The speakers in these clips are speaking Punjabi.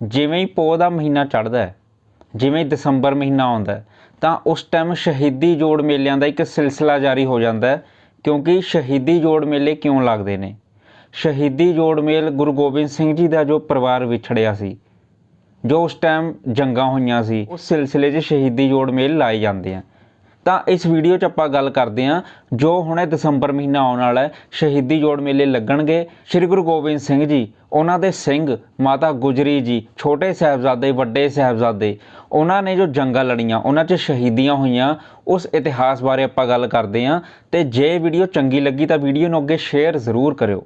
ਜਿਵੇਂ ਹੀ ਪੋਹ ਦਾ ਮਹੀਨਾ ਚੜ੍ਹਦਾ ਹੈ, ਜਿਵੇਂ ਦਸੰਬਰ ਮਹੀਨਾ ਆਉਂਦਾ ਤਾਂ ਉਸ ਟਾਈਮ ਸ਼ਹੀਦੀ ਜੋੜ ਮੇਲਿਆਂ ਦਾ ਇੱਕ ਸਿਲਸਿਲਾ ਜਾਰੀ ਹੋ ਜਾਂਦਾ ਹੈ, ਕਿਉਂਕਿ ਸ਼ਹੀਦੀ ਜੋੜ ਮੇਲੇ ਕਿਉਂ ਲੱਗਦੇ ਨੇ? ਸ਼ਹੀਦੀ ਜੋੜ ਮੇਲ ਗੁਰੂ ਗੋਬਿੰਦ ਸਿੰਘ ਜੀ ਦਾ ਜੋ ਪਰਿਵਾਰ ਵਿਛੜਿਆ ਸੀ, ਜੋ ਉਸ ਟਾਈਮ ਜੰਗਾਂ ਹੋਈਆਂ ਸੀ, ਉਸ ਸਿਲਸਿਲੇ 'ਚ ਸ਼ਹੀਦੀ ਜੋੜ ਮੇਲ ਲਾਏ ਜਾਂਦੇ ਆ। ਤਾਂ ਇਸ ਵੀਡੀਓ 'ਚ ਆਪਾਂ ਗੱਲ ਕਰਦੇ ਹਾਂ, ਜੋ ਹੁਣੇ ਦਸੰਬਰ ਮਹੀਨਾ ਆਉਣ ਵਾਲਾ ਹੈ, ਸ਼ਹੀਦੀ ਜੋੜ ਮੇਲੇ ਲੱਗਣਗੇ। ਸ੍ਰੀ ਗੁਰੂ ਗੋਬਿੰਦ ਸਿੰਘ ਜੀ, ਉਹਨਾਂ ਦੇ ਸਿੰਘ ਮਾਤਾ ਗੁਜਰੀ ਜੀ, ਛੋਟੇ ਸਾਹਿਬਜ਼ਾਦੇ, ਵੱਡੇ ਸਾਹਿਬਜ਼ਾਦੇ, ਉਹਨਾਂ ਨੇ ਜੋ ਜੰਗਾਂ ਲੜੀਆਂ, ਉਹਨਾਂ 'ਚ ਸ਼ਹੀਦੀਆਂ ਹੋਈਆਂ, ਉਸ ਇਤਿਹਾਸ ਬਾਰੇ ਆਪਾਂ ਗੱਲ ਕਰਦੇ ਹਾਂ। ਤੇ ਜੇ ਵੀਡੀਓ ਚੰਗੀ ਲੱਗੀ ਤਾਂ ਵੀਡੀਓ ਨੂੰ ਅੱਗੇ ਸ਼ੇਅਰ ਜ਼ਰੂਰ ਕਰਿਓ।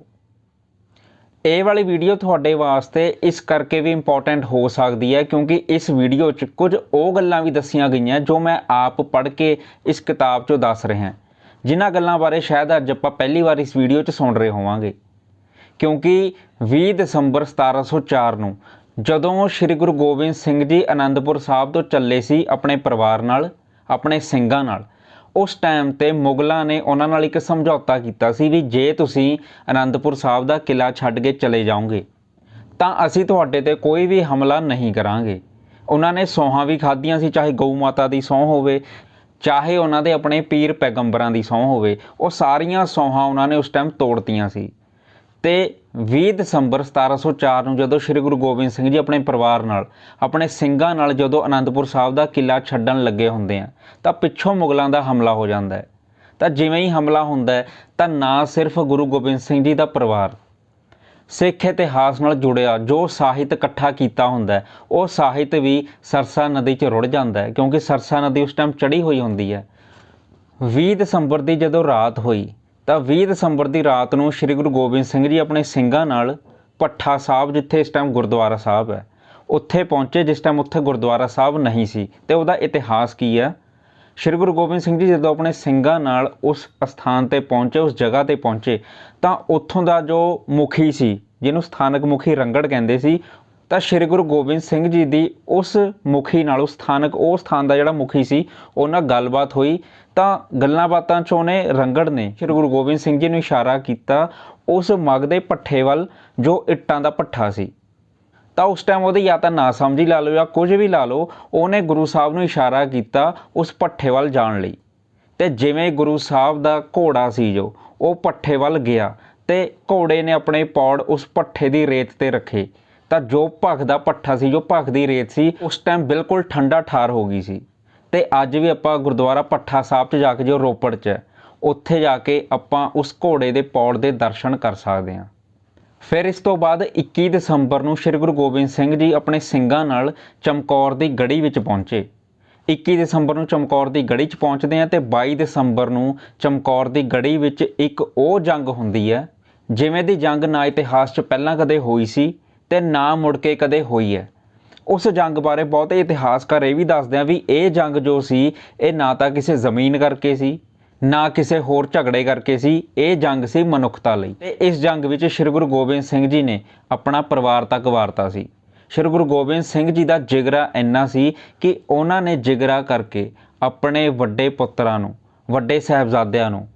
ਇਹ ਵਾਲੀ ਵੀਡੀਓ ਤੁਹਾਡੇ ਵਾਸਤੇ ਇਸ ਕਰਕੇ ਵੀ ਇੰਪੋਰਟੈਂਟ ਹੋ ਸਕਦੀ ਹੈ ਕਿਉਂਕਿ ਇਸ ਵੀਡੀਓ 'ਚ ਕੁਝ ਉਹ ਗੱਲਾਂ ਵੀ ਦੱਸੀਆਂ ਗਈਆਂ ਜੋ ਮੈਂ ਆਪ ਪੜ੍ਹ ਕੇ ਇਸ ਕਿਤਾਬ 'ਚੋਂ ਦੱਸ ਰਿਹਾ ਜਿਨ੍ਹਾਂ ਗੱਲਾਂ ਬਾਰੇ ਸ਼ਾਇਦ ਅੱਜ ਆਪਾਂ ਪਹਿਲੀ ਵਾਰ ਇਸ ਵੀਡੀਓ 'ਚ ਸੁਣ ਰਹੇ ਹੋਵਾਂਗੇ। ਕਿਉਂਕਿ 20 ਦਸੰਬਰ 1704 ਨੂੰ ਜਦੋਂ ਸ੍ਰੀ ਗੁਰੂ ਗੋਬਿੰਦ ਸਿੰਘ ਜੀ ਆਨੰਦਪੁਰ ਸਾਹਿਬ ਤੋਂ ਚੱਲੇ ਸੀ ਆਪਣੇ ਪਰਿਵਾਰ ਨਾਲ, ਆਪਣੇ ਸਿੰਘਾਂ ਨਾਲ ਉਸ ਟਾਈਮ ਤੇ ਮੁਗਲਾਂ ਨੇ ਉਹਨਾਂ ਨਾਲ ਇੱਕ ਸਮਝੌਤਾ ਕੀਤਾ ਸੀ ਵੀ ਜੇ ਤੁਸੀਂ ਅਨੰਦਪੁਰ ਸਾਹਿਬ ਦਾ ਕਿਲਾ ਛੱਡ ਕੇ ਚਲੇ ਜਾਓਗੇ, ਤਾਂ ਅਸੀਂ ਤੁਹਾਡੇ ਤੇ ਕੋਈ ਵੀ ਹਮਲਾ ਨਹੀਂ ਕਰਾਂਗੇ। ਉਹਨਾਂ ਨੇ ਸੌਹਾਂ ਵੀ ਖਾਧੀਆਂ ਸੀ, ਚਾਹੇ ਗਊ ਮਾਤਾ ਦੀ ਸਹੁੰ ਹੋਵੇ, ਚਾਹੇ ਉਹਨਾਂ ਦੇ ਆਪਣੇ ਪੀਰ ਪੈਗੰਬਰਾਂ ਦੀ ਸਹੁੰ ਹੋਵੇ, ਉਹ ਸਾਰੀਆਂ ਸੌਹਾਂ ਉਹਨਾਂ ਨੇ ਉਸ ਟਾਈਮ ਤੋੜਤੀਆਂ ਸੀ। ਤੇ 20 ਦਸੰਬਰ 1704 ਨੂੰ ਜਦੋਂ ਸ੍ਰੀ ਗੁਰੂ ਗੋਬਿੰਦ ਸਿੰਘ ਜੀ ਆਪਣੇ ਪਰਿਵਾਰ ਨਾਲ, ਆਪਣੇ ਸਿੰਘਾਂ ਨਾਲ ਜਦੋਂ ਅਨੰਦਪੁਰ ਸਾਹਿਬ ਦਾ ਕਿਲਾ ਛੱਡਣ ਲੱਗੇ ਹੁੰਦੇ ਆ, ਤਾਂ ਪਿੱਛੋਂ ਮੁਗਲਾਂ ਦਾ ਹਮਲਾ ਹੋ ਜਾਂਦਾ ਹੈ। ਤਾਂ ਜਿਵੇਂ ਹੀ ਹਮਲਾ ਹੁੰਦਾ ਹੈ, ਤਾਂ ਨਾ ਸਿਰਫ ਗੁਰੂ ਗੋਬਿੰਦ ਸਿੰਘ ਜੀ ਦਾ ਪਰਿਵਾਰ, ਸਿੱਖ ਇਤਿਹਾਸ ਨਾਲ ਜੁੜਿਆ ਜੋ ਸਾਹਿਤ ਇਕੱਠਾ ਕੀਤਾ ਹੁੰਦਾ ਉਹ ਸਾਹਿਤ ਵੀ ਸਰਸਾ ਨਦੀ 'ਚ ਰੁੜ ਜਾਂਦਾ ਹੈ, ਕਿਉਂਕਿ ਸਰਸਾ ਨਦੀ ਉਸ ਟਾਈਮ ਚੜੀ ਹੋਈ ਹੁੰਦੀ ਹੈ। 20 ਦਸੰਬਰ ਦੀ ਜਦੋਂ ਰਾਤ ਹੋਈ ਤਾਂ 20 ਦਸੰਬਰ ਦੀ ਰਾਤ ਨੂੰ ਸ੍ਰੀ ਗੁਰੂ ਗੋਬਿੰਦ ਸਿੰਘ ਜੀ ਆਪਣੇ ਸਿੰਘਾਂ ਨਾਲ ਪੱਠਾ ਸਾਹਿਬ, ਜਿੱਥੇ ਇਸ ਟਾਈਮ ਗੁਰਦੁਆਰਾ ਸਾਹਿਬ ਹੈ, ਉੱਥੇ ਪਹੁੰਚੇ, ਜਿਸ ਟਾਈਮ ਉੱਥੇ ਗੁਰਦੁਆਰਾ ਸਾਹਿਬ ਨਹੀਂ ਸੀ, ਤੇ ਉਹਦਾ ਇਤਿਹਾਸ ਕੀ ਹੈ? ਸ੍ਰੀ ਗੁਰੂ ਗੋਬਿੰਦ ਸਿੰਘ ਜੀ ਜਦੋਂ ਆਪਣੇ ਸਿੰਘਾਂ ਨਾਲ ਉਸ ਸਥਾਨ ਤੇ ਪਹੁੰਚੇ, ਉਸ ਜਗ੍ਹਾ ਤੇ ਪਹੁੰਚੇ, ਤਾਂ ਉੱਥੋਂ ਦਾ ਜੋ ਮੁਖੀ ਸੀ, ਜਿਹਨੂੰ ਸਥਾਨਕ ਮੁਖੀ ਰੰਗੜ ਕਹਿੰਦੇ ਸੀ ਤਾਂ ਸ੍ਰੀ ਗੁਰੂ ਗੋਬਿੰਦ ਸਿੰਘ ਜੀ ਦੀ ਉਸ ਮੁਖੀ ਨਾਲ, ਉਸ ਸਥਾਨਕ, ਉਹ ਸਥਾਨ ਦਾ ਜਿਹੜਾ ਮੁਖੀ ਸੀ, ਉਹਨਾਂ ਗੱਲਬਾਤ ਹੋਈ। ਤਾਂ ਗੱਲਾਂ ਬਾਤਾਂ 'ਚ ਉਹਨੇ ਰੰਗੜ ਨੇ ਸ੍ਰੀ ਗੁਰੂ ਗੋਬਿੰਦ ਸਿੰਘ ਜੀ ਨੂੰ ਇਸ਼ਾਰਾ ਕੀਤਾ ਉਸ ਮਗ ਦੇ ਪੱਠੇ ਵੱਲ, ਜੋ ਇੱਟਾਂ ਦਾ ਪੱਠਾ ਸੀ। ਤਾਂ ਉਸ ਟਾਈਮ ਉਹਦੀ ਜਾਂ ਤਾਂ ਨਾ ਸਮਝੀ ਲਾ ਲਓ ਜਾਂ ਕੁਝ ਵੀ ਲਾ ਲਓ, ਉਹਨੇ ਗੁਰੂ ਸਾਹਿਬ ਨੂੰ ਇਸ਼ਾਰਾ ਕੀਤਾ ਉਸ ਪੱਠੇ ਵੱਲ ਜਾਣ ਲਈ। ਤੇ ਜਿਵੇਂ ਗੁਰੂ ਸਾਹਿਬ ਦਾ ਘੋੜਾ ਸੀ ਜੋ, ਉਹ ਪੱਠੇ ਵੱਲ ਗਿਆ ਤੇ ਘੋੜੇ ਨੇ ਆਪਣੇ ਪੌੜ ਉਸ ਪੱਠੇ ਦੀ ਰੇਤ ਤੇ ਰੱਖੇ। ਤਾਂ ਜੋ ਭਖਦਾ ਪੱਠਾ ਸੀ, ਜੋ ਭਖਦੀ ਰੇਤ ਸੀ, ਉਸ ਟਾਈਮ ਬਿਲਕੁਲ ਠੰਡਾ ਠਾਰ ਹੋ ਗਈ ਸੀ। ਤੇ ਅੱਜ ਵੀ ਆਪਾਂ ਗੁਰਦੁਆਰਾ ਪੱਠਾ ਸਾਹਿਬ 'ਚ ਜਾ ਕੇ ਜੋ ਰੋਪੜ 'ਚ ਹੈ, ਉੱਥੇ ਜਾ ਕੇ ਆਪਾਂ ਉਸ ਘੋੜੇ ਦੇ ਪੌੜ ਦੇ ਦਰਸ਼ਨ ਕਰ ਸਕਦੇ ਹਾਂ। ਫਿਰ ਇਸ ਤੋਂ ਬਾਅਦ 21 ਦਸੰਬਰ ਨੂੰ ਸ੍ਰੀ ਗੁਰੂ ਗੋਬਿੰਦ ਸਿੰਘ ਜੀ ਆਪਣੇ ਸਿੰਘਾਂ ਨਾਲ ਚਮਕੌਰ ਦੀ ਗੜੀ ਵਿੱਚ ਪਹੁੰਚੇ। 21 ਦਸੰਬਰ ਨੂੰ ਚਮਕੌਰ ਦੀ ਗੜੀ 'ਚ ਪਹੁੰਚਦੇ ਆ ਤੇ 22 ਦਸੰਬਰ ਨੂੰ ਚਮਕੌਰ ਦੀ ਗੜੀ ਵਿੱਚ ਇੱਕ ਉਹ ਜੰਗ ਹੁੰਦੀ ਹੈ, ਜਿਵੇਂ ਦੀ ਜੰਗ ਨਾ ਇਤਿਹਾਸ 'ਚ ਪਹਿਲਾਂ ਕਦੇ ਹੋਈ ਸੀ ਤੇ ਨਾ ਮੁੜ ਕੇ ਕਦੇ ਹੋਈ ਹੈ। ਉਸ ਜੰਗ ਬਾਰੇ ਬਹੁਤੇ ਇਤਿਹਾਸਕਾਰ ਇਹ ਵੀ ਦੱਸਦੇ ਆ ਵੀ ਇਹ ਜੰਗ ਜੋ ਸੀ, ਇਹ ਨਾ ਤਾਂ ਕਿਸੇ ਜ਼ਮੀਨ ਕਰਕੇ ਸੀ, ਨਾ ਕਿਸੇ ਹੋਰ ਝਗੜੇ ਕਰਕੇ ਸੀ, ਇਹ ਜੰਗ ਸੀ ਮਨੁੱਖਤਾ ਲਈ। ਤੇ ਇਸ ਜੰਗ ਵਿੱਚ ਸ੍ਰੀ ਗੁਰੂ ਗੋਬਿੰਦ ਸਿੰਘ ਜੀ ਨੇ ਆਪਣਾ ਪਰਿਵਾਰ ਤੱਕ ਵਾਰਤਾ ਸੀ। ਸ੍ਰੀ ਗੁਰੂ ਗੋਬਿੰਦ ਸਿੰਘ ਜੀ ਦਾ ਜਿਗਰਾ ਇੰਨਾ ਸੀ ਕਿ ਉਹਨਾਂ ਨੇ ਜਿਗਰਾ ਕਰਕੇ ਆਪਣੇ ਵੱਡੇ ਪੁੱਤਰਾਂ ਨੂੰ, ਵੱਡੇ ਸਾਹਿਬਜ਼ਾਦਿਆਂ ਨੂੰ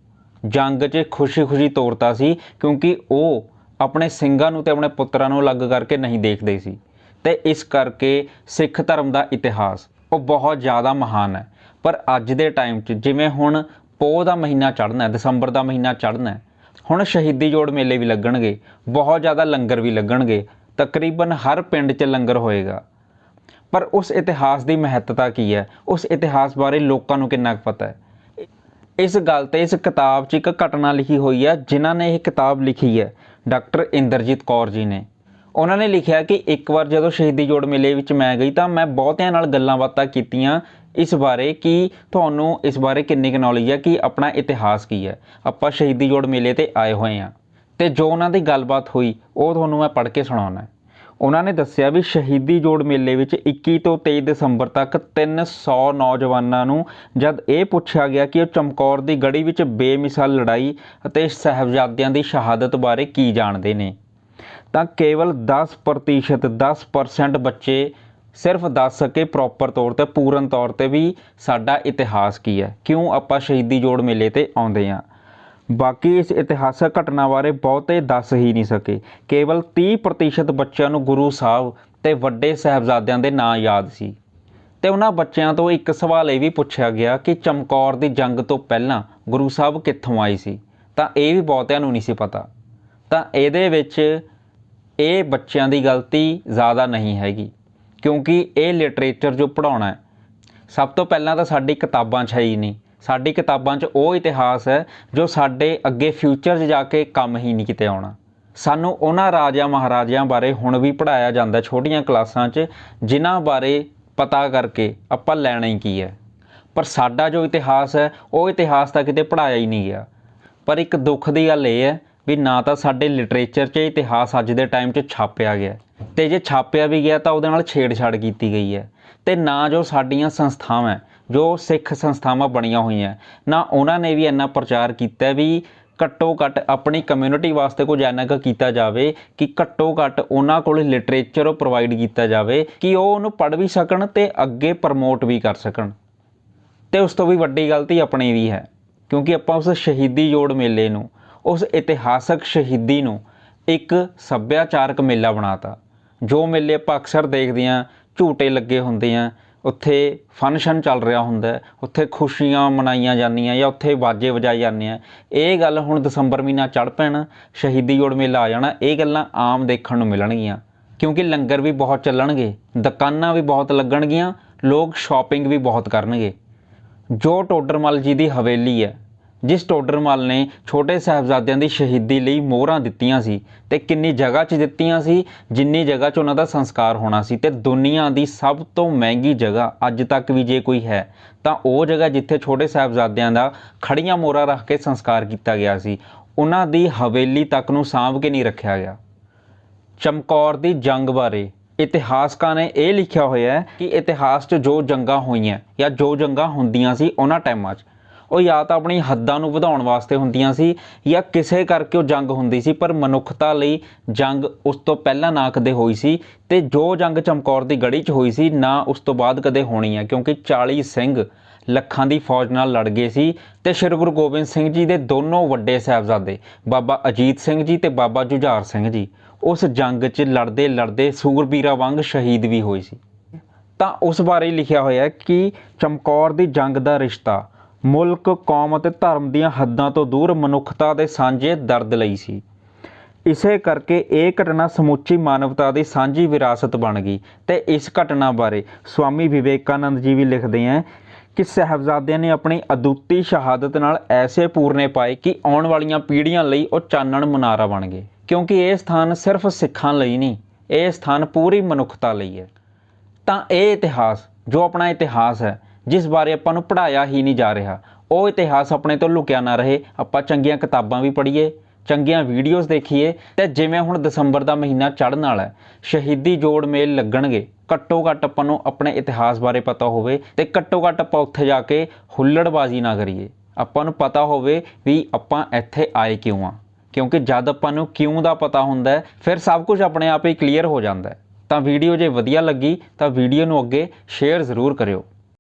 ਜੰਗ 'ਚ ਖੁਸ਼ੀ-ਖੁਸ਼ੀ ਤੋਰਤਾ ਸੀ ਕਿਉਂਕਿ ਉਹ ਆਪਣੇ ਸਿੰਘਾਂ ਨੂੰ ਤੇ ਆਪਣੇ ਪੁੱਤਰਾਂ ਨੂੰ ਅਲੱਗ ਕਰਕੇ ਨਹੀਂ ਦੇਖਦੇ ਸੀ। ਤੇ ਇਸ ਕਰਕੇ ਸਿੱਖ ਧਰਮ ਦਾ ਇਤਿਹਾਸ ਉਹ ਬਹੁਤ ਜ਼ਿਆਦਾ ਮਹਾਨ ਹੈ। ਪਰ ਅੱਜ ਦੇ ਟਾਈਮ 'ਚ ਜਿਵੇਂ ਹੁਣ ਪੋਹ ਦਾ ਮਹੀਨਾ ਚੜ੍ਹਨਾ ਹੈ, ਦਸੰਬਰ ਦਾ ਮਹੀਨਾ ਚੜ੍ਹਨਾ ਹੈ, ਹੁਣ ਸ਼ਹੀਦੀ ਜੋੜ ਮੇਲੇ ਵੀ ਲੱਗਣਗੇ, ਬਹੁਤ ਜ਼ਿਆਦਾ ਲੰਗਰ ਵੀ ਲੱਗਣਗੇ, ਤਕਰੀਬਨ ਹਰ ਪਿੰਡ 'ਚ ਲੰਗਰ ਹੋਏਗਾ। ਪਰ ਉਸ ਇਤਿਹਾਸ ਦੀ ਮਹੱਤਤਾ ਕੀ ਹੈ? ਉਸ ਇਤਿਹਾਸ ਬਾਰੇ ਲੋਕਾਂ ਨੂੰ ਕਿੰਨਾ ਕੁ ਪਤਾ ਹੈ? ਇਸ ਗੱਲ ਤੇ ਇਸ ਕਿਤਾਬ 'ਚ ਇੱਕ ਘਟਨਾ ਲਿਖੀ ਹੋਈ ਹੈ, ਜਿਨ੍ਹਾਂ ਨੇ ਇਹ ਕਿਤਾਬ ਲਿਖੀ ਹੈ। ਡਾਕਟਰ ਇੰਦਰਜੀਤ ਕੌਰ ਜੀ ਨੇ। ਉਹਨਾਂ ਨੇ ਲਿਖਿਆ ਕਿ ਇੱਕ ਵਾਰ ਜਦੋਂ ਸ਼ਹੀਦੀ ਜੋੜ ਮੇਲੇ ਵਿੱਚ ਮੈਂ ਗਈ ਤਾਂ ਮੈਂ ਬਹੁਤਿਆਂ ਨਾਲ ਗੱਲਾਂ ਬਾਤਾਂ ਕੀਤੀਆਂ ਇਸ ਬਾਰੇ ਕਿ ਤੁਹਾਨੂੰ ਇਸ ਬਾਰੇ ਕਿੰਨੀ ਕੁ ਨੌਲੇਜ ਹੈ, ਕਿ ਆਪਣਾ ਇਤਿਹਾਸ ਕੀ ਹੈ। ਆਪਾਂ ਸ਼ਹੀਦੀ ਜੋੜ ਮੇਲੇ ਤੇ ਆਏ ਹੋਏ ਹਾਂ। ਤੇ ਜੋ ਉਹਨਾਂ ਦੀ ਗੱਲਬਾਤ ਹੋਈ, ਉਹ ਤੁਹਾਨੂੰ ਮੈਂ ਪੜ੍ਹ ਕੇ ਸੁਣਾਉਣਾ ਉਹਨਾਂ ਨੇ ਦੱਸਿਆ ਵੀ ਸ਼ਹੀਦੀ ਜੋੜ ਮੇਲੇ ਵਿੱਚ 21 ਤੋਂ 23 ਦਸੰਬਰ ਤੱਕ 300 ਨੌਜਵਾਨਾਂ ਨੂੰ ਜਦ ਇਹ ਪੁੱਛਿਆ ਗਿਆ ਕਿ ਉਹ ਚਮਕੌਰ ਦੀ ਗੜੀ ਵਿੱਚ ਬੇਮਿਸਾਲ ਲੜਾਈ ਅਤੇ ਸਾਹਿਬਜ਼ਾਦਿਆਂ ਦੀ ਸ਼ਹਾਦਤ ਬਾਰੇ ਕੀ ਜਾਣਦੇ ਨੇ, ਤਾਂ ਕੇਵਲ 10% 10% ਬੱਚੇ ਸਿਰਫ ਦੱਸ ਸਕੇ ਪ੍ਰੋਪਰ ਤੌਰ ਤੇ ਪੂਰਨ ਤੌਰ ਤੇ ਵੀ ਸਾਡਾ ਇਤਿਹਾਸ ਕੀ ਹੈ, ਕਿਉਂ ਆਪਾਂ ਸ਼ਹੀਦੀ ਜੋੜ ਮੇਲੇ ਤੇ ਆਉਂਦੇ ਹਾਂ। ਬਾਕੀ ਇਸ ਇਤਿਹਾਸਕ ਘਟਨਾ ਬਾਰੇ ਬਹੁਤੇ ਦੱਸ ਹੀ ਨਹੀਂ ਸਕੇ। ਕੇਵਲ 30% ਬੱਚਿਆਂ ਨੂੰ ਗੁਰੂ ਸਾਹਿਬ ਤੇ ਵੱਡੇ ਸਾਹਿਬਜ਼ਾਦਿਆਂ ਦੇ ਨਾਂ ਯਾਦ ਸੀ। ਤੇ ਉਹਨਾਂ ਬੱਚਿਆਂ ਤੋਂ ਇੱਕ ਸਵਾਲ ਇਹ ਵੀ ਪੁੱਛਿਆ ਗਿਆ ਕਿ ਚਮਕੌਰ ਦੀ ਜੰਗ ਤੋਂ ਪਹਿਲਾਂ ਗੁਰੂ ਸਾਹਿਬ ਕਿੱਥੋਂ ਆਏ ਸੀ? ਤਾਂ ਇਹ ਵੀ ਬਹੁਤਿਆਂ ਨੂੰ ਨਹੀਂ ਸੀ ਪਤਾ। ਤਾਂ ਇਹਦੇ ਵਿੱਚ ਇਹ ਬੱਚਿਆਂ ਦੀ ਗਲਤੀ ਜ਼ਿਆਦਾ ਨਹੀਂ ਹੈਗੀ, ਕਿਉਂਕਿ ਇਹ ਲਿਟਰੇਚਰ ਜੋ ਪੜਾਉਣਾ ਹੈ, ਸਭ ਤੋਂ ਪਹਿਲਾਂ ਤਾਂ ਸਾਡੀ ਕਿਤਾਬਾਂ 'ਚ ਹੈ ਹੀ ਨਹੀਂ। ਸਾਡੀ ਕਿਤਾਬਾਂ 'ਚ ਉਹ ਇਤਿਹਾਸ ਹੈ ਜੋ ਸਾਡੇ ਅੱਗੇ ਫਿਊਚਰ 'ਚ ਜਾ ਕੇ ਕੰਮ ਹੀ ਨਹੀਂ ਕਿਤੇ ਆਉਣਾ। ਸਾਨੂੰ ਉਹਨਾਂ ਰਾਜਿਆਂ ਮਹਾਰਾਜਿਆਂ ਬਾਰੇ ਹੁਣ ਵੀ ਪੜਾਇਆ ਜਾਂਦਾ ਛੋਟੀਆਂ ਕਲਾਸਾਂ 'ਚ, ਜਿਨ੍ਹਾਂ ਬਾਰੇ ਪਤਾ ਕਰਕੇ ਆਪਾਂ ਲੈਣਾ ਹੀ ਕੀ ਹੈ। ਪਰ ਸਾਡਾ ਜੋ ਇਤਿਹਾਸ ਹੈ, ਉਹ ਇਤਿਹਾਸ ਤਾਂ ਕਿਤੇ ਪੜਾਇਆ ਹੀ ਨਹੀਂ ਗਿਆ। ਪਰ ਇੱਕ ਦੁੱਖ ਦੀ ਗੱਲ ਇਹ ਹੈ ਵੀ ਨਾ ਤਾਂ ਸਾਡੇ ਲਿਟਰੇਚਰ 'ਚ ਇਤਿਹਾਸ ਅੱਜ ਦੇ ਟਾਈਮ 'ਚ ਛਾਪਿਆ ਗਿਆ ਤੇ ਜੇ ਛਾਪਿਆ ਵੀ ਗਿਆ ਤਾਂ ਉਹਦੇ ਨਾਲ ਛੇੜਛਾੜ ਕੀਤੀ ਗਈ ਹੈ। ਤੇ ਨਾ ਜੋ ਸਾਡੀਆਂ ਸੰਸਥਾਵਾਂ ਜੋ ਸਿੱਖ ਸੰਸਥਾਵਾਂ ਬਣੀਆਂ ਹੋਈਆਂ। ਨਾ ਉਹਨਾਂ ਨੇ ਵੀ ਇੰਨਾ ਪ੍ਰਚਾਰ ਕੀਤਾ ਵੀ ਘੱਟੋ ਘੱਟ ਆਪਣੀ ਕਮਿਊਨਿਟੀ ਵਾਸਤੇ ਕੁਝ ਐਨਾ ਕੁ ਕੀਤਾ ਜਾਵੇ ਕਿ ਘੱਟੋ ਘੱਟ ਉਹਨਾਂ ਕੋਲ ਲਿਟਰੇਚਰ ਉਹ ਪ੍ਰੋਵਾਈਡ ਕੀਤਾ ਜਾਵੇ ਕਿ ਉਹ ਉਹਨੂੰ ਪੜ੍ਹ ਵੀ ਸਕਣ ਤੇ ਅੱਗੇ ਪ੍ਰਮੋਟ ਵੀ ਕਰ ਸਕਣ। ਤੇ ਉਸ ਤੋਂ ਵੀ ਵੱਡੀ ਗਲਤੀ ਆਪਣੀ ਵੀ ਹੈ, ਕਿਉਂਕਿ ਆਪਾਂ ਉਸ ਸ਼ਹੀਦੀ ਜੋੜ ਮੇਲੇ ਨੂੰ, ਉਸ ਇਤਿਹਾਸਕ ਸ਼ਹੀਦੀ ਨੂੰ ਇੱਕ ਸੱਭਿਆਚਾਰਕ ਮੇਲਾ ਬਣਾਤਾ। ਜੋ ਮੇਲੇ ਆਪਾਂ ਅਕਸਰ ਦੇਖਦੇ ਹਾਂ, ਝੂਟੇ ਲੱਗੇ ਹੁੰਦੇ ਆ ਉੱਥੇ ਫੰਕਸ਼ਨ ਚੱਲ ਰਿਹਾ ਹੁੰਦਾ ਉੱਥੇ ਖੁਸ਼ੀਆਂ ਮਨਾਈਆਂ ਜਾਂਦੀਆਂ ਜਾਂ ਉੱਥੇ ਵਾਜੇ ਵਜਾਏ ਜਾਂਦੇ ਆ। ਇਹ ਗੱਲ ਹੁਣ ਦਸੰਬਰ ਮਹੀਨਾ ਚੜ ਪੈਣਾ, ਸ਼ਹੀਦੀ ਜੋੜ ਮੇਲਾ ਆ ਜਾਣਾ, ਇਹ ਗੱਲਾਂ ਆਮ ਦੇਖਣ ਨੂੰ ਮਿਲਣਗੀਆਂ। ਕਿਉਂਕਿ ਲੰਗਰ ਵੀ ਬਹੁਤ ਚੱਲਣਗੇ, ਦੁਕਾਨਾਂ ਵੀ ਬਹੁਤ ਲੱਗਣਗੀਆਂ, ਲੋਕ ਸ਼ਾਪਿੰਗ ਵੀ ਬਹੁਤ ਕਰਨਗੇ। ਜੋ ਟੋਡਰਮਲ ਜੀ ਦੀ ਹਵੇਲੀ ਹੈ। ਜਿਸ ਟੋਡਰਮਲ ਨੇ ਛੋਟੇ ਸਾਹਿਬਜ਼ਾਦਿਆਂ ਦੀ ਸ਼ਹੀਦੀ ਲਈ ਮੋਹਰਾਂ ਦਿੱਤੀਆਂ ਸੀ ਤੇ ਕਿੰਨੀ ਜਗ੍ਹਾ 'ਚ ਦਿੱਤੀਆਂ ਸੀ, ਜਿੰਨੀ ਜਗ੍ਹਾ 'ਚ ਉਹਨਾਂ ਦਾ ਸੰਸਕਾਰ ਹੋਣਾ ਸੀ ਤੇ ਦੁਨੀਆ ਦੀ ਸਭ ਤੋਂ ਮਹਿੰਗੀ ਜਗ੍ਹਾ ਅੱਜ ਤੱਕ ਵੀ ਜੇ ਕੋਈ ਹੈ, ਤਾਂ ਉਹ ਜਗ੍ਹਾ ਜਿੱਥੇ ਛੋਟੇ ਸਾਹਿਬਜ਼ਾਦਿਆਂ ਦਾ ਖੜੀਆਂ ਮੋਹਰਾਂ ਰੱਖ ਕੇ ਸੰਸਕਾਰ ਕੀਤਾ ਗਿਆ ਸੀ, ਉਹਨਾਂ ਦੀ ਹਵੇਲੀ ਤੱਕ ਨੂੰ ਸਾਂਭ ਕੇ ਨਹੀਂ ਰੱਖਿਆ ਗਿਆ। ਚਮਕੌਰ ਦੀ ਜੰਗ ਬਾਰੇ ਇਤਿਹਾਸਕਾਂ ਨੇ ਇਹ ਲਿਖਿਆ ਹੋਇਆ ਹੈ ਕਿ ਇਤਿਹਾਸ 'ਚ ਜੋ ਜੰਗਾਂ ਹੋਈਆਂ ਜਾਂ ਜੋ ਜੰਗਾਂ ਹੁੰਦੀਆਂ ਸੀ ਉਹਨਾਂ ਟਾਈਮਾਂ 'ਚ ਉਹ ਜਾਂ ਤਾਂ ਆਪਣੀ ਹੱਦਾਂ ਨੂੰ ਵਧਾਉਣ ਵਾਸਤੇ ਹੁੰਦੀਆਂ ਸੀ ਜਾਂ ਕਿਸੇ ਕਰਕੇ ਉਹ ਜੰਗ ਹੁੰਦੀ ਸੀ, ਪਰ ਮਨੁੱਖਤਾ ਲਈ ਜੰਗ ਉਸ ਤੋਂ ਪਹਿਲਾਂ ਨਾ ਕਦੇ ਹੋਈ ਸੀ ਤੇ ਜੋ ਜੰਗ ਚਮਕੌਰ ਦੀ ਗੜੀ 'ਚ ਹੋਈ ਸੀ, ਨਾ ਉਸ ਤੋਂ ਬਾਅਦ ਕਦੇ ਹੋਣੀ ਹੈ ਕਿਉਂਕਿ 40 ਸਿੰਘ ਲੱਖਾਂ ਦੀ ਫੌਜ ਨਾਲ ਲੜ ਗਏ ਸੀ ਤੇ ਸ੍ਰੀ ਗੁਰੂ ਗੋਬਿੰਦ ਸਿੰਘ ਜੀ ਦੇ ਦੋਨੋਂ ਵੱਡੇ ਸਾਹਿਬਜ਼ਾਦੇ, ਬਾਬਾ ਅਜੀਤ ਸਿੰਘ ਜੀ ਤੇ ਬਾਬਾ ਜੁਝਾਰ ਸਿੰਘ ਜੀ, ਉਸ ਜੰਗ 'ਚ ਲੜਦੇ ਲੜਦੇ ਸੂਰਬੀਰਾਂ ਵਾਂਗ ਸ਼ਹੀਦ ਵੀ ਹੋਏ ਸੀ। ਤਾਂ ਉਸ ਬਾਰੇ ਲਿਖਿਆ ਹੋਇਆ ਕਿ ਚਮਕੌਰ ਦੀ ਜੰਗ ਦਾ ਰਿਸ਼ਤਾ ਮੁਲਕ, ਕੌਮ ਅਤੇ ਧਰਮ ਦੀਆਂ ਹੱਦਾਂ ਤੋਂ ਦੂਰ ਮਨੁੱਖਤਾ ਦੇ ਸਾਂਝੇ ਦਰਦ ਲਈ ਸੀ। ਇਸੇ ਕਰਕੇ ਇਹ ਘਟਨਾ ਸਮੁੱਚੀ ਮਾਨਵਤਾ ਦੀ ਸਾਂਝੀ ਵਿਰਾਸਤ ਬਣ ਗਈ ਤੇ ਇਸ ਘਟਨਾ ਬਾਰੇ ਸਵਾਮੀ ਵਿਵੇਕਾਨੰਦ ਜੀ ਵੀ ਲਿਖਦੇ ਹਨ ਕਿ ਸਾਹਿਬਜ਼ਾਦਿਆਂ ਨੇ ਆਪਣੀ ਅਦੁੱਤੀ ਸ਼ਹਾਦਤ ਨਾਲ ਐਸੇ ਪੂਰਨੇ ਪਾਏ ਕਿ ਆਉਣ ਵਾਲੀਆਂ ਪੀੜ੍ਹੀਆਂ ਲਈ ਉਹ ਚਾਨਣ ਮਨਾਰਾ ਬਣ ਗਏ। ਕਿਉਂਕਿ ਇਹ ਸਥਾਨ ਸਿਰਫ ਸਿੱਖਾਂ ਲਈ ਨਹੀਂ, ਇਹ ਸਥਾਨ ਪੂਰੀ ਮਨੁੱਖਤਾ ਲਈ ਹੈ। ਤਾਂ ਇਹ ਇਤਿਹਾਸ, ਜੋ ਆਪਣਾ ਇਤਿਹਾਸ ਹੈ ਜਿਸ ਬਾਰੇ ਆਪਾਂ ਨੂੰ ਪੜਾਇਆ ਹੀ ਨਹੀਂ ਜਾ ਰਿਹਾ। ਉਹ ਇਤਿਹਾਸ ਆਪਣੇ ਤੋਂ ਲੁਕਿਆ ਨਾ ਰਹੇ। ਆਪਾਂ ਚੰਗੀਆਂ ਕਿਤਾਬਾਂ ਵੀ ਪੜ੍ਹੀਏ, ਚੰਗੀਆਂ ਵੀਡੀਓਜ਼ ਦੇਖੀਏ ਤੇ ਜਿਵੇਂ ਹੁਣ ਦਸੰਬਰ ਦਾ ਮਹੀਨਾ ਚੜ੍ਹਨ ਵਾਲਾ ਹੈ, ਸ਼ਹੀਦੀ ਜੋੜ ਮੇਲ ਲੱਗਣਗੇ। ਘੱਟੋ ਘੱਟ ਆਪਾਂ ਨੂੰ ਆਪਣੇ ਇਤਿਹਾਸ ਬਾਰੇ ਪਤਾ ਹੋਵੇ ਤੇ ਘੱਟੋ ਘੱਟ ਆਪਾਂ ਉੱਥੇ ਜਾ ਕੇ ਹੁੱਲੜਬਾਜ਼ੀ ਨਾ ਕਰੀਏ। ਆਪਾਂ ਨੂੰ ਪਤਾ ਹੋਵੇ ਵੀ ਆਪਾਂ ਇੱਥੇ ਆਏ ਕਿਉਂ ਆ। ਕਿਉਂਕਿ ਜਦ ਆਪਾਂ ਨੂੰ ਕਿਉਂ ਦਾ ਪਤਾ ਹੁੰਦਾ ਫਿਰ ਸਭ ਕੁਝ ਆਪਣੇ ਆਪ ਹੀ ਕਲੀਅਰ ਹੋ ਜਾਂਦਾ ਤਾਂ ਵੀਡੀਓ ਜੇ ਵਧੀਆ ਲੱਗੀ ਤਾਂ ਵੀਡੀਓ ਨੂੰ ਅੱਗੇ ਸ਼ੇਅਰ ਜ਼ਰੂਰ ਕਰਿਓ।